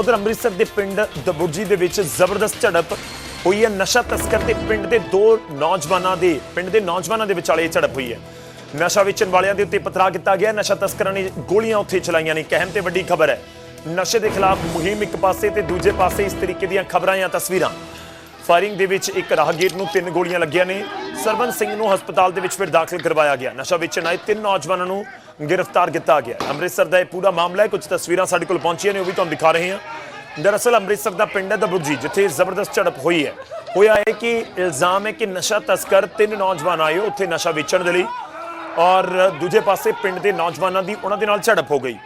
ਉਧਰ ਅੰਮ੍ਰਿਤਸਰ ਦੇ ਪਿੰਡ ਦਬੁਰਜੀ ਦੇ ਵਿੱਚ ਜ਼ਬਰਦਸਤ ਝੜਪ ਹੋਈ ਹੈ। ਨਸ਼ਾ ਤਸਕਰ ਤੇ ਪਿੰਡ ਦੇ ਦੋ ਨੌਜਵਾਨਾਂ ਦੇ, ਪਿੰਡ ਦੇ ਨੌਜਵਾਨਾਂ ਦੇ ਵਿਚਾਲੇ ਝੜਪ ਹੋਈ ਹੈ। ਨਸ਼ਾ ਵੇਚਣ ਵਾਲਿਆਂ ਦੇ ਉੱਤੇ ਪਥਰਾ ਕੀਤਾ ਗਿਆ। ਨਸ਼ਾ ਤਸਕਰਾਂ ਨੇ ਗੋਲੀਆਂ ਉੱਥੇ ਚਲਾਈਆਂ ਨੇ। ਕਹਿਮ ਤੇ ਵੱਡੀ ਖਬਰ ਹੈ। ਨਸ਼ੇ ਦੇ ਖਿਲਾਫ ਮੁਹਿੰਮ ਇੱਕ ਪਾਸੇ ਤੇ ਦੂਜੇ ਪਾਸੇ ਇਸ ਤਰੀਕੇ ਦੀਆਂ ਖਬਰਾਂ ਜਾਂ ਤਸਵੀਰਾਂ। ਫਾਇਰਿੰਗ ਦੇ ਵਿੱਚ ਇੱਕ ਰਾਹਗੀਰ ਨੂੰ ਤਿੰਨ ਗੋਲੀਆਂ ਲੱਗੀਆਂ ਨੇ। ਸਰਵਨ ਸਿੰਘ ਨੂੰ ਹਸਪਤਾਲ ਦੇ ਵਿੱਚ ਫਿਰ ਦਾਖਲ ਕਰਵਾਇਆ ਗਿਆ। ਨਸ਼ਾ ਵੇਚਣ ਆਏ ਤਿੰਨ ਨੌਜਵਾਨਾਂ ਨੂੰ ਗ੍ਰਿਫਤਾਰ ਕੀਤਾ ਗਿਆ ਅੰਮ੍ਰਿਤਸਰ ਦਾ ਇਹ ਪੂਰਾ ਮਾਮਲਾ ਹੈ। ਕੁਝ ਤਸਵੀਰਾਂ ਸਾਡੇ ਕੋਲ ਪਹੁੰਚੀਆਂ ਨੇ, ਉਹ ਵੀ ਤੁਹਾਨੂੰ ਦਿਖਾ ਰਹੇ ਹਾਂ। ਦਰਅਸਲ ਅੰਮ੍ਰਿਤਸਰ ਦਾ ਪਿੰਡ ਹੈ ਦਬੁੱਜੀ ਜਿੱਥੇ ਜ਼ਬਰਦਸਤ ਝੜਪ ਹੋਈ ਹੈ। ਹੋਇਆ ਹੈ ਕਿ ਇਲਜ਼ਾਮ ਹੈ ਕਿ ਨਸ਼ਾ ਤਸਕਰ ਤਿੰਨ ਨੌਜਵਾਨ ਆਏ, ਉੱਥੇ ਨਸ਼ਾ ਵੇਚਣ ਦੇ ਲਈ ਔਰ ਦੂਜੇ ਪਾਸੇ ਪਿੰਡ ਦੇ ਨੌਜਵਾਨਾਂ ਦੀ ਉਹਨਾਂ ਦੇ ਨਾਲ ਝੜਪ ਹੋ ਗਈ।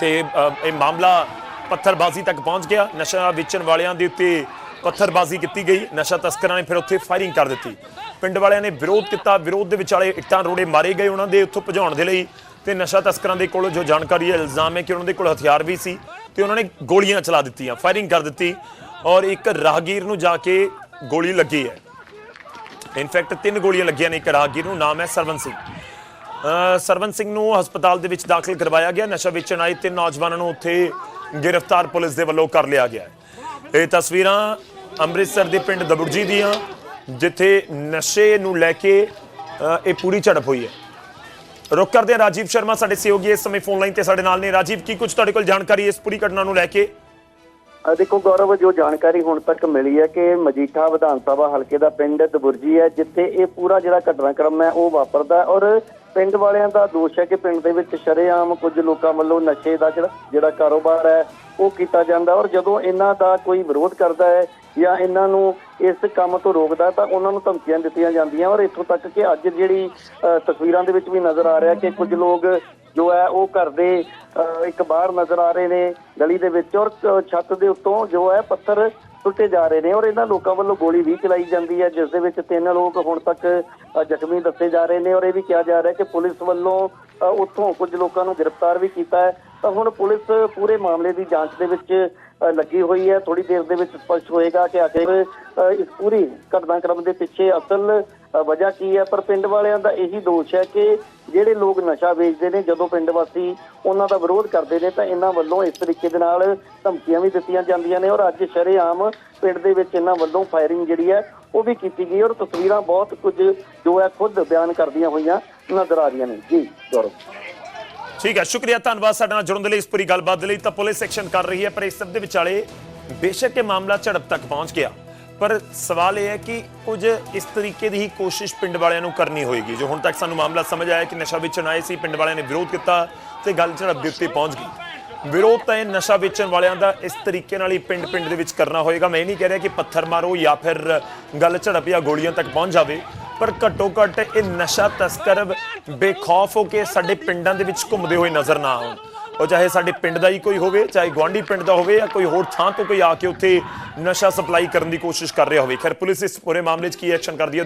ਤੇ ਇਹ ਮਾਮਲਾ ਪੱਥਰਬਾਜ਼ੀ ਤੱਕ ਪਹੁੰਚ ਗਿਆ। ਨਸ਼ਾ ਵੇਚਣ ਵਾਲਿਆਂ ਦੇ ਉੱਤੇ ਪੱਥਰਬਾਜ਼ੀ ਕੀਤੀ ਗਈ ਨਸ਼ਾ ਤਸਕਰਾਂ ਨੇ ਫਿਰ ਉੱਥੇ ਫਾਇਰਿੰਗ ਕਰ ਦਿੱਤੀ। ਪਿੰਡ ਵਾਲਿਆਂ ਨੇ ਵਿਰੋਧ ਕੀਤਾ ਵਿਰੋਧ ਦੇ ਵਿਚਾਲੇ ਇੱਟਾਂ ਰੋੜੇ ਮਾਰੇ ਗਏ ਉਹਨਾਂ ਦੇ ਉੱਥੋਂ ਭਜਾਉਣ ਦੇ ਲਈ ਤੇ ਨਸ਼ਾ ਤਸਕਰਾਂ ਦੇ ਕੋਲ ਜੋ ਜਾਣਕਾਰੀ ਹੈ ਇਲਜ਼ਾਮ ਹੈ ਕਿ ਉਹਨਾਂ ਦੇ ਕੋਲ ਹਥਿਆਰ ਵੀ ਸੀ ਤੇ ਉਹਨਾਂ ਨੇ ਗੋਲੀਆਂ ਚਲਾ ਦਿੱਤੀਆਂ ਫਾਇਰਿੰਗ ਕਰ ਦਿੱਤੀ ਔਰ ਇੱਕ ਰਾਹਗੀਰ ਨੂੰ ਜਾ ਕੇ ਗੋਲੀ ਲੱਗੀ ਹੈ। ਇਨਫੈਕਟ ਤਿੰਨ ਗੋਲੀਆਂ ਲੱਗੀਆਂ ਨੇ ਇੱਕ ਰਾਹਗੀਰ ਨੂੰ ਨਾਮ ਹੈ ਸਰਵਨ ਸਿੰਘ। ਅ, ਸਰਵਨ ਸਿੰਘ ਨੂੰ ਹਸਪਤਾਲ ਦੇ ਵਿੱਚ ਦਾਖਲ ਕਰਵਾਇਆ ਗਿਆ ਨਸ਼ਾ ਵੇਚਣ ਆਏ ਤਿੰਨ ਨੌਜਵਾਨਾਂ ਨੂੰ ਉੱਥੇ ਗ੍ਰਿਫਤਾਰ ਪੁਲਿਸ ਦੇ ਵੱਲੋਂ ਕਰ ਲਿਆ ਗਿਆ ਇਹ ਤਸਵੀਰਾਂ ਅੰਮ੍ਰਿਤਸਰ ਦੇ ਪਿੰਡ ਦਬੁਰਜੀ ਦੀਆਂ, ਜਿੱਥੇ ਨਸ਼ੇ ਨੂੰ ਲੈ ਕੇ ਇਹ ਪੂਰੀ ਝੜਪ ਹੋਈ ਹੈ। ਰੁਕ ਕਰਦੇ ਹਾਂ, ਰਾਜੀਵ ਸ਼ਰਮਾ ਸਾਡੇ ਸਹਿਯੋਗੀ ਇਸ ਸਮੇਂ ਫੋਨ ਲਾਈਨ ਤੇ ਸਾਡੇ ਨਾਲ ਨੇ। ਰਾਜੀਵ, ਕੀ ਕੁਝ ਤੁਹਾਡੇ ਕੋਲ ਜਾਣਕਾਰੀ ਇਸ ਪੂਰੀ ਘਟਨਾ ਨੂੰ ਲੈ ਕੇ? ਦੇਖੋ ਗੌਰਵ, ਜੋ ਜਾਣਕਾਰੀ ਹੁਣ ਤੱਕ ਮਿਲੀ ਹੈ ਕਿ ਮਜੀਠਾ ਵਿਧਾਨ ਸਭਾ ਹਲਕੇ ਦਾ ਪਿੰਡ ਦਬੁਰਜੀ ਹੈ, ਜਿੱਥੇ ਇਹ ਪੂਰਾ ਜਿਹੜਾ ਘਟਨਾਕ੍ਰਮ ਹੈ, ਉਹ ਵਾਪਰਦਾ ਔਰ ਪਿੰਡ ਵਾਲਿਆਂ ਦਾ ਦੋਸ਼ ਹੈ ਕਿ ਪਿੰਡ ਦੇ ਵਿੱਚ ਸ਼ਰੇਆਮ ਕੁਝ ਲੋਕਾਂ ਵੱਲੋਂ ਨਸ਼ੇ ਦਾ ਜਿਹੜਾ ਜਿਹੜਾ ਕਾਰੋਬਾਰ ਹੈ ਉਹ ਕੀਤਾ ਜਾਂਦਾ ਔਰ ਜਦੋਂ ਇਹਨਾਂ ਦਾ ਕੋਈ ਵਿਰੋਧ ਕਰਦਾ ਹੈ ਜਾਂ ਇਹਨਾਂ ਨੂੰ ਇਸ ਕੰਮ ਤੋਂ ਰੋਕਦਾ ਤਾਂ ਉਹਨਾਂ ਨੂੰ ਧਮਕੀਆਂ ਦਿੱਤੀਆਂ ਜਾਂਦੀਆਂ ਔਰ ਇੱਥੋਂ ਤੱਕ ਕਿ ਅੱਜ ਜਿਹੜੀ ਅ, ਤਸਵੀਰਾਂ ਦੇ ਵਿੱਚ ਵੀ ਨਜ਼ਰ ਆ ਰਿਹਾ ਕਿ ਕੁਝ ਲੋਕ ਜੋ ਹੈ ਉਹ ਘਰ ਦੇ ਅ, ਇੱਕ ਬਾਹਰ ਨਜ਼ਰ ਆ ਰਹੇ ਨੇ ਗਲੀ ਦੇ ਵਿੱਚ ਔਰ ਛੱਤ ਦੇ ਉੱਤੋਂ ਜੋ ਹੈ ਪੱਥਰ ਟੁੱਟੇ ਜਾ ਰਹੇ ਨੇ ਔਰ ਇਹਨਾਂ ਲੋਕਾਂ ਵੱਲੋਂ ਗੋਲੀ ਵੀ ਚਲਾਈ ਜਾਂਦੀ ਹੈ ਜਿਸ ਦੇ ਵਿੱਚ ਤਿੰਨ ਲੋਕ ਹੁਣ ਤੱਕ ਜ਼ਖਮੀ ਦੱਸੇ ਜਾ ਰਹੇ ਨੇ ਔਰ ਇਹ ਵੀ ਕਿਹਾ ਜਾ ਰਿਹਾ ਕਿ ਪੁਲਿਸ ਵੱਲੋਂ ਉੱਥੋਂ ਕੁਝ ਲੋਕਾਂ ਨੂੰ ਗ੍ਰਿਫਤਾਰ ਵੀ ਕੀਤਾ ਹੈ। ਤਾਂ ਹੁਣ ਪੁਲਿਸ ਪੂਰੇ ਮਾਮਲੇ ਦੀ ਜਾਂਚ ਦੇ ਵਿੱਚ ਲੱਗੀ ਹੋਈ ਹੈ। ਥੋੜੀ ਦੇਰ ਦੇ ਵਿੱਚ ਸਪਸ਼ਟ ਹੋਏਗਾ ਕਿ ਆਖਿਰ ਅ, ਇਸ ਪੂਰੀ ਘਟਨਾਕ੍ਰਮ ਦੇ ਪਿੱਛੇ ਅਸਲ ਵਜ੍ਹਾ ਕੀ ਹੈ? ਪਰ ਪਿੰਡ ਵਾਲਿਆਂ ਦਾ ਇਹੀ ਦੋਸ਼ ਹੈ ਕਿ ਜਿਹੜੇ ਲੋਕ ਨਸ਼ਾ ਵੇਚਦੇ ਨੇ, ਜਦੋਂ ਪਿੰਡ ਵਾਸੀ ਉਹਨਾਂ ਦਾ ਵਿਰੋਧ ਕਰਦੇ ਨੇ, ਤਾਂ ਇਹਨਾਂ ਵੱਲੋਂ ਇਸ ਤਰੀਕੇ ਦੇ ਨਾਲ ਧਮਕੀਆਂ ਵੀ ਦਿੱਤੀਆਂ ਜਾਂਦੀਆਂ ਨੇ ਔਰ ਅੱਜ ਸ਼ਰੇਆਮ ਪਿੰਡ ਦੇ ਵਿੱਚ ਇਹਨਾਂ ਵੱਲੋਂ ਫਾਇਰਿੰਗ ਜਿਹੜੀ ਹੈ, ਉਹ ਵੀ ਕੀਤੀ ਗਈ ਔਰ ਤਸਵੀਰਾਂ ਬਹੁਤ ਕੁਝ ਜੋ ਹੈ ਖੁਦ ਬਿਆਨ ਕਰਦੀਆਂ ਹੋਈਆਂ ਨਜ਼ਰ ਆ ਰਹੀਆਂ ਨੇ। ਜੀ, ਗੌਰਵ। ਠੀਕ ਹੈ, ਸ਼ੁਕਰੀਆ, ਧੰਨਵਾਦ ਸਾਡੇ ਨਾਲ ਜੁੜਨ ਦੇ ਲਈ ਇਸ ਪੂਰੀ ਗੱਲਬਾਤ ਦੇ ਲਈ। ਤਾਂ ਪੁਲਿਸ ਐਕਸ਼ਨ ਕਰ ਰਹੀ ਹੈ, ਪਰ ਇਸ ਸਭ ਦੇ ਵਿਚਾਲੇ ਬੇਸ਼ੱਕ ਇਹ ਮਾਮਲਾ ਝੜਪ ਤੱਕ ਪਹੁੰਚ ਗਿਆ। ਪਰ ਸਵਾਲ ਇਹ ਹੈ ਕਿ ਕੁਝ ਇਸ ਤਰੀਕੇ ਦੀ ਹੀ ਕੋਸ਼ਿਸ਼ ਪਿੰਡ ਵਾਲਿਆਂ ਨੂੰ ਕਰਨੀ ਹੋਏਗੀ। ਜੋ ਹੁਣ ਤੱਕ ਸਾਨੂੰ ਮਾਮਲਾ ਸਮਝ ਆਇਆ ਕਿ ਨਸ਼ਾ ਵੇਚਣ ਆਏ ਸੀ, ਪਿੰਡ ਵਾਲਿਆਂ ਨੇ ਵਿਰੋਧ ਕੀਤਾ ਤੇ ਗੱਲ ਝੜਪ ਦੇ ਉੱਤੇ ਪਹੁੰਚ ਗਈ। ਵਿਰੋਧ ਤਾਂ ਇਹ ਨਸ਼ਾ ਵੇਚਣ ਵਾਲਿਆਂ ਦਾ ਇਸ ਤਰੀਕੇ ਨਾਲ ਹੀ ਪਿੰਡ ਪਿੰਡ ਦੇ ਵਿੱਚ ਕਰਨਾ ਹੋਏਗਾ। ਮੈਂ ਇਹ ਨਹੀਂ ਕਹਿ ਰਿਹਾ ਕਿ ਪੱਥਰ ਮਾਰੋ ਜਾਂ ਫਿਰ ਗੱਲ ਝੜਪ ਜਾਂ ਗੋਲੀਆਂ ਤੱਕ ਪਹੁੰਚ ਜਾਵੇ, ਪਰ ਘੱਟੋ ਘੱਟ ਇਹ ਨਸ਼ਾ ਤਸਕਰ ਬੇਖੌਫ ਹੋ ਕੇ ਸਾਡੇ ਪਿੰਡਾਂ ਦੇ ਵਿੱਚ ਘੁੰਮਦੇ ਹੋਏ ਨਜ਼ਰ ਨਾ ਆਉਣ। ਉਹ ਚਾਹੇ ਸਾਡੇ ਪਿੰਡ ਦਾ ਹੀ ਕੋਈ ਹੋਵੇ, ਚਾਹੇ ਗਵਾਂਢੀ ਪਿੰਡ ਦਾ ਹੋਵੇ ਜਾਂ ਕੋਈ ਹੋਰ ਥਾਂ ਤੋਂ ਕੋਈ ਆ ਕੇ ਉੱਥੇ ਨਸ਼ਾ ਸਪਲਾਈ ਕਰਨ ਦੀ ਕੋਸ਼ਿਸ਼ ਕਰ ਰਿਹਾ ਹੋਵੇ। ਖੈਰ, ਪੁਲਿਸ ਇਸ ਪੂਰੇ ਮਾਮਲੇ 'ਚ ਕੀ ਐਕਸ਼ਨ ਕਰਦੀ ਹੈ